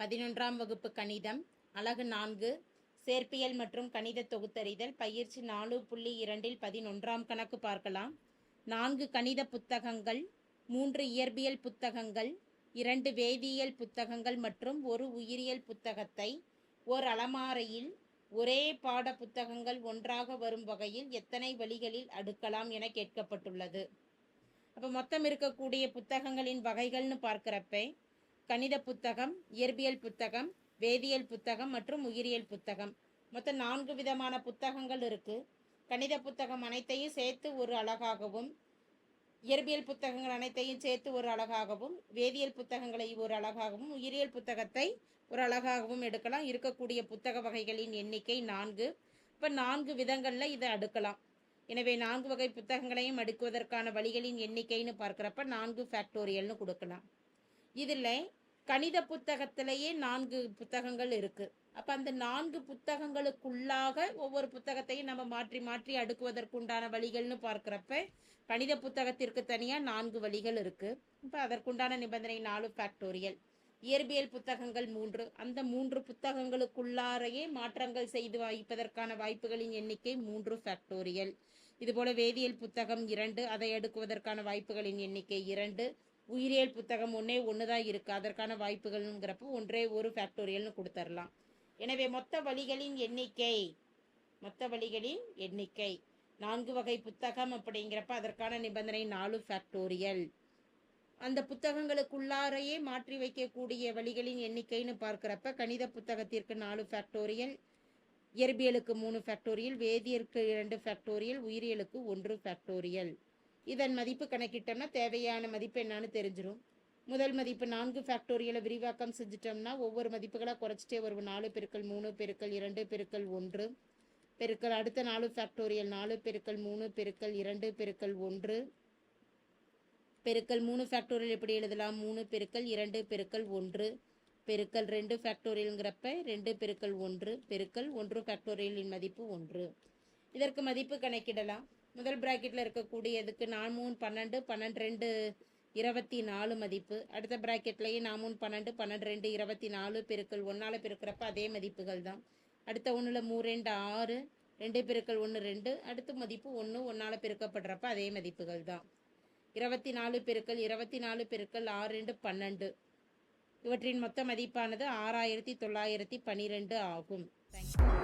பதினொன்றாம் வகுப்பு கணிதம் அலகு நான்கு சேர்ப்பியல் மற்றும் கணித தொகுத்தறிதல் பயிற்சி நாலு புள்ளி இரண்டில் பதினொன்றாம் கணக்கு பார்க்கலாம். நான்கு கணித புத்தகங்கள் மூன்று இயற்பியல் புத்தகங்கள் இரண்டு வேதியியல் புத்தகங்கள் மற்றும் ஒரு உயிரியல் புத்தகத்தை ஓர் அலமாரையில் ஒரே பாட புத்தகங்கள் ஒன்றாக வரும் வகையில் எத்தனை வழிகளில் அடுக்கலாம் என கேட்கப்பட்டுள்ளது. அப்போ மொத்தம் இருக்கக்கூடிய புத்தகங்களின் வகைகள்னு பார்க்குறப்ப கணித புத்தகம் இயற்பியல் புத்தகம் வேதியியல் புத்தகம் மற்றும் உயிரியல் புத்தகம். மொத்தம் நான்கு விதமான புத்தகங்கள் இருக்குது கணித புத்தகம் அனைத்தையும் சேர்த்து ஒரு அழகாகவும் இயற்பியல் புத்தகங்கள் அனைத்தையும் சேர்த்து ஒரு அழகாகவும் வேதியியல் புத்தகங்களை ஒரு அழகாகவும் உயிரியல் புத்தகத்தை ஒரு அழகாகவும் எடுக்கலாம். இருக்கக்கூடிய புத்தக வகைகளின் எண்ணிக்கை நான்கு. இப்போ நான்கு விதங்களில் இதை அடுக்கலாம். எனவே நான்கு வகை புத்தகங்களையும் அடுக்குவதற்கான வழிகளின் எண்ணிக்கைன்னு பார்க்குறப்ப நான்கு ஃபேக்டோரியல்னு கொடுக்கலாம். இதில் கணித புத்தகத்திலேயே நான்கு புத்தகங்கள் இருக்குது அப்போ அந்த நான்கு புத்தகங்களுக்குள்ளாக ஒவ்வொரு புத்தகத்தையும் நம்ம மாற்றி மாற்றி அடுக்குவதற்குண்டான வழிகள்னு பார்க்குறப்ப கணித புத்தகத்திற்கு தனியாக நான்கு வழிகள் இருக்குது இப்போ அதற்குண்டான நிபந்தனை நாலு ஃபேக்டோரியல் இயற்பியல் புத்தகங்கள் மூன்று. அந்த மூன்று புத்தகங்களுக்குள்ளாரையே மாற்றங்கள் செய்து வைப்பதற்கான வாய்ப்புகளின் எண்ணிக்கை மூன்று ஃபேக்டோரியல் இதுபோல வேதியியல் புத்தகம் இரண்டு அதை அடுக்குவதற்கான வாய்ப்புகளின் எண்ணிக்கை இரண்டு. உயிரியல் புத்தகம் ஒன்றே ஒன்று தான் இருக்குது அதற்கான வாய்ப்புகள்ங்கிறப்போ ஒன்றே ஒரு ஃபேக்டோரியல்னு கொடுத்துர்லாம். எனவே மொத்த வழிகளின் எண்ணிக்கை மொத்த வழிகளின் எண்ணிக்கை. நான்கு வகை புத்தகம் அப்படிங்கிறப்ப அதற்கான நிபந்தனை நாலு ஃபேக்டோரியல் அந்த புத்தகங்களுக்குள்ளாரையே மாற்றி வைக்கக்கூடிய வழிகளின் எண்ணிக்கைன்னு பார்க்குறப்ப கணித புத்தகத்திற்கு நாலு ஃபேக்டோரியல் இயற்பியலுக்கு மூணு ஃபேக்டோரியல் வேதியியலுக்கு இரண்டு ஃபேக்டோரியல் உயிரியலுக்கு ஒன்று ஃபேக்டோரியல் இதன் மதிப்பு கணக்கிட்டோம்னா தேவையான மதிப்பு என்னன்னு தெரிஞ்சிடும் முதல் மதிப்பு நான்கு ஃபேக்டோரியலை விரிவாக்கம் செஞ்சிட்டோம்னா ஒவ்வொரு மதிப்புகளாக குறைச்சிட்டே வருவோம். நாலு பெருக்கள் மூணு பெருக்கள் இரண்டு பெருக்கள் ஒன்று. பெருக்கல் அடுத்த நாலு ஃபேக்டோரியல் நாலு பெருக்கள் மூணு பெருக்கள் இரண்டு பெருக்கள் ஒன்று. பெருக்கல் மூணு ஃபேக்டோரியல் எப்படி எழுதலாம்? மூணு பெருக்கள் இரண்டு பெருக்கள் ஒன்று. பெருக்கல் ரெண்டு ஃபேக்டோரியலுங்கிறப்ப ரெண்டு பெருக்கள் ஒன்று பெருக்கல் ஒன்று ஃபேக்டோரியலின் மதிப்பு ஒன்று. இதற்கு மதிப்பு கணக்கிடலாம். முதல் ப்ராக்கெட்டில் இருக்கக்கூடியதுக்கு நான் மூணு பன்னெண்டு பன்னெண்டு ரெண்டு இருபத்தி நாலு மதிப்பு. அடுத்த ப்ராக்கெட்லேயே நான் மூணு பன்னெண்டு பன்னெண்டு ரெண்டு இருபத்தி நாலு பெருக்கள் ஒன்றால் பெருக்கிறப்ப அதே மதிப்புகள் தான். அடுத்த ஒன்றில் மூ ரெண்டு ஆறு ரெண்டு பெருக்கள் ஒன்று ரெண்டு அடுத்த மதிப்பு ஒன்று ஒன்றால் பெருக்கப்படுறப்ப அதே மதிப்புகள் தான். இருபத்தி நாலு பெருக்கள் இருபத்தி நாலு பெருக்கள் ஆறு ரெண்டு பன்னெண்டு. இவற்றின் மொத்த மதிப்பானது ஆறாயிரத்தி தொள்ளாயிரத்தி பன்னிரெண்டு ஆகும். தேங்க்யூ